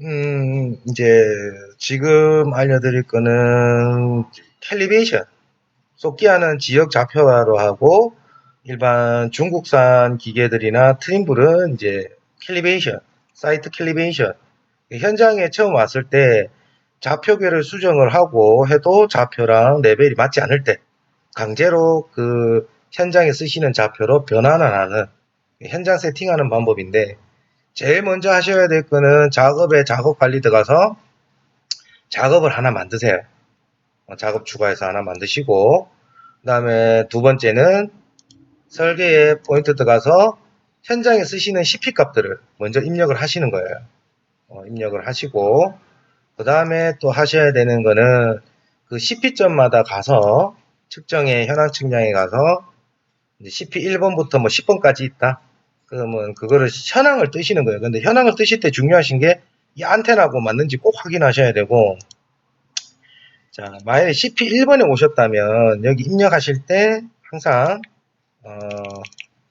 음, 이제 지금 알려드릴 거는 캘리베이션. 속기하는 지역 좌표화로 하고 일반 중국산 기계들이나 트림블은 이제 캘리베이션, 사이트 캘리베이션. 현장에 처음 왔을 때 좌표계를 수정을 하고 해도 좌표랑 레벨이 맞지 않을 때 강제로 그 현장에 쓰시는 좌표로 변환하는 현장 세팅하는 방법인데 제일 먼저 하셔야 될 거는 작업에 작업 관리 들어가서 작업을 하나 만드세요. 어, 작업 추가해서 하나 만드시고 그 다음에 두 번째는 설계에 포인트 들어가서 현장에 쓰시는 CP 값들을 먼저 입력을 하시는 거예요. 어, 입력을 하시고 그 다음에 또 하셔야 되는 거는 그 CP점마다 가서 측정의 현황 측량에 가서 CP 1번부터 뭐 10번까지 있다. 그러면 그거를 현황을 뜨시는 거예요. 근데 현황을 뜨실 때 중요하신 게 이 안테나고 맞는지 꼭 확인하셔야 되고 자, 만약에 CP 1번에 오셨다면 여기 입력하실 때 항상 어,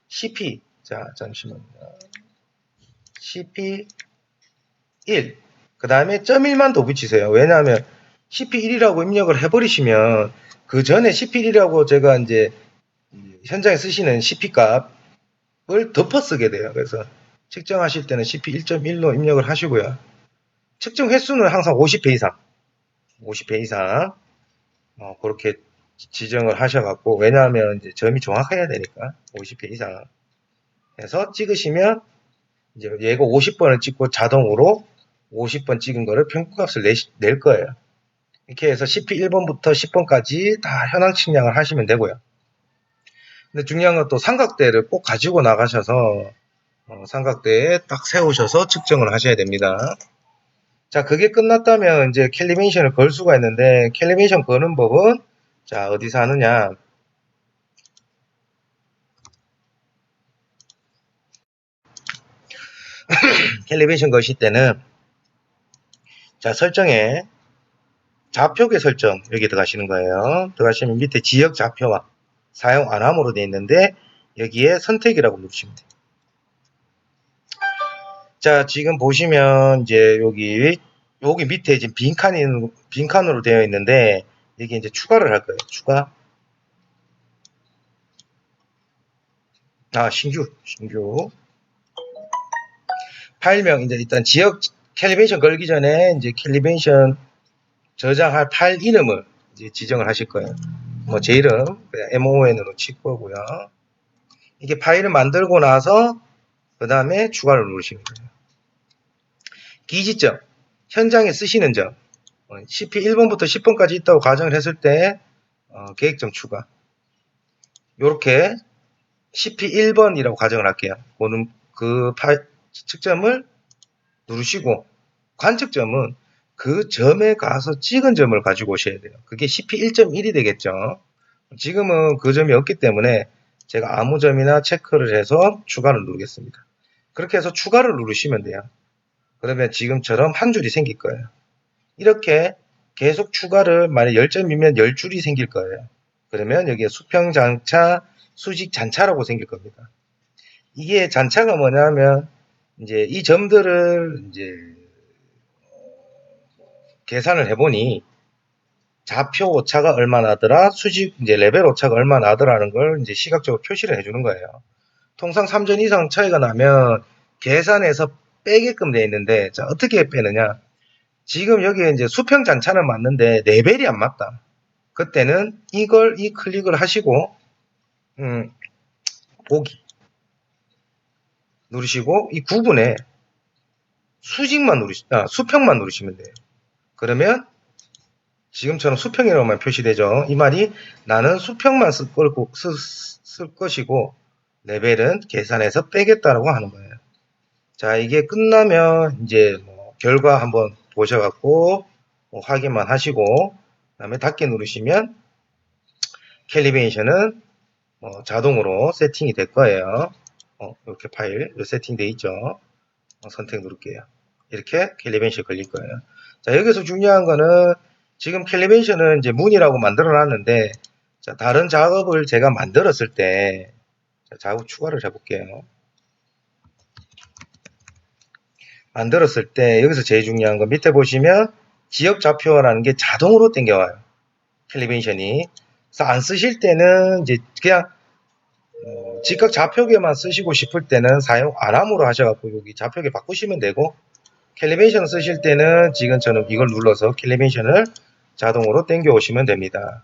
CP 자, 잠시만요. CP 1. 그 다음에 점 1만 더 붙이세요. 왜냐하면 CP1이라고 입력을 해버리시면 그 전에 CP1이라고 제가 이제 현장에 쓰시는 CP 값을 덮어 쓰게 돼요. 그래서 측정하실 때는 CP 1.1로 입력을 하시고요. 측정 횟수는 항상 50회 이상, 50회 이상 어, 그렇게 지정을 하셔갖고 왜냐하면 이제 점이 정확해야 되니까 50회 이상 해서 찍으시면 이제 얘가 50번을 찍고 자동으로 50번 찍은 거를 평균값을 내, 낼 거예요. 이렇게 해서 CP 1번부터 10번까지 다 현황 측량을 하시면 되고요. 근데 중요한 건 또 삼각대를 꼭 가지고 나가셔서 어, 삼각대에 딱 세우셔서 측정을 하셔야 됩니다. 자, 그게 끝났다면 이제 캘리베이션을 걸 수가 있는데 캘리베이션 거는 법은 자, 어디서 하느냐? 캘리베이션 거실 때는 자, 설정에 좌표계 설정 여기 들어가시는 거예요. 들어가시면 밑에 지역 좌표와 사용 안 함으로 되어 있는데 여기에 선택이라고 누르시면 돼요. 자, 지금 보시면 이제 여기 여기 밑에 지금 빈 칸이 빈 칸으로 되어 있는데 여기 이제 추가를 할 거예요. 추가. 아, 신규, 신규. 파일명 이제 일단 지역 캘리베이션 걸기 전에 이제 캘리베이션 저장할 파일 이름을 이제 지정을 하실 거예요. 뭐 제 이름 mon으로 칠 거고요. 이게 파일을 만들고 나서 그 다음에 추가를 누르시면 돼요. 기지점 현장에 쓰시는 점 어, CP 1번부터 10번까지 있다고 가정을 했을 때 어, 계획점 추가 이렇게 CP 1번이라고 가정을 할게요. 그는 그 파일 측점을 누르시고 관측점은 그 점에 가서 찍은 점을 가지고 오셔야 돼요. 그게 CP 1.1이 되겠죠. 지금은 그 점이 없기 때문에 제가 아무 점이나 체크를 해서 추가를 누르겠습니다. 그렇게 해서 추가를 누르시면 돼요. 그러면 지금처럼 한 줄이 생길 거예요. 이렇게 계속 추가를 만약 10점이면 10줄이 생길 거예요. 그러면 여기에 수평장차, 수직잔차라고 생길 겁니다. 이게 잔차가 뭐냐면 이제 이 점들을 이제 계산을 해보니 좌표 오차가 얼마나 하더라, 수직 이제 레벨 오차가 얼마나 하더라는 걸 이제 시각적으로 표시를 해주는 거예요. 통상 3점 이상 차이가 나면 계산해서 빼게끔 되어 있는데 자 어떻게 빼느냐? 지금 여기에 이제 수평 잔차는 맞는데 레벨이 안 맞다. 그때는 이걸 이 클릭을 하시고 음, 보기 누르시고 이 구분에 수직만 누르시, 아, 수평만 누르시면 돼요. 그러면 지금처럼 수평이라고만 표시되죠. 이 말이 나는 수평만 쓸, 걸고, 쓸, 쓸 것이고 레벨은 계산해서 빼겠다라고 하는 거예요. 자 이게 끝나면 이제 뭐 결과 한번 보셔갖고 뭐 확인만 하시고 그 다음에 닫기 누르시면 캘리베이션은 뭐 자동으로 세팅이 될 거예요. 어, 이렇게 파일 세팅돼 있죠. 어, 선택 누를게요. 이렇게 캘리베이션 걸릴 거예요. 자, 여기서 중요한 거는 지금 캘리베이션은 이제 문이라고 만들어 놨는데 자, 다른 작업을 제가 만들었을 때 자, 작업 추가를 해볼게요. 만들었을 때 여기서 제일 중요한 건 밑에 보시면 지역 좌표라는 게 자동으로 땡겨와요. 캘리베이션이. 그래서 안 쓰실 때는 이제 그냥 어, 직각 좌표계만 쓰시고 싶을 때는 사용 안 함으로 하셔갖고 여기 좌표계 바꾸시면 되고 캘리베이션 쓰실 때는 지금처럼 이걸 눌러서 캘리베이션을 자동으로 땡겨 오시면 됩니다.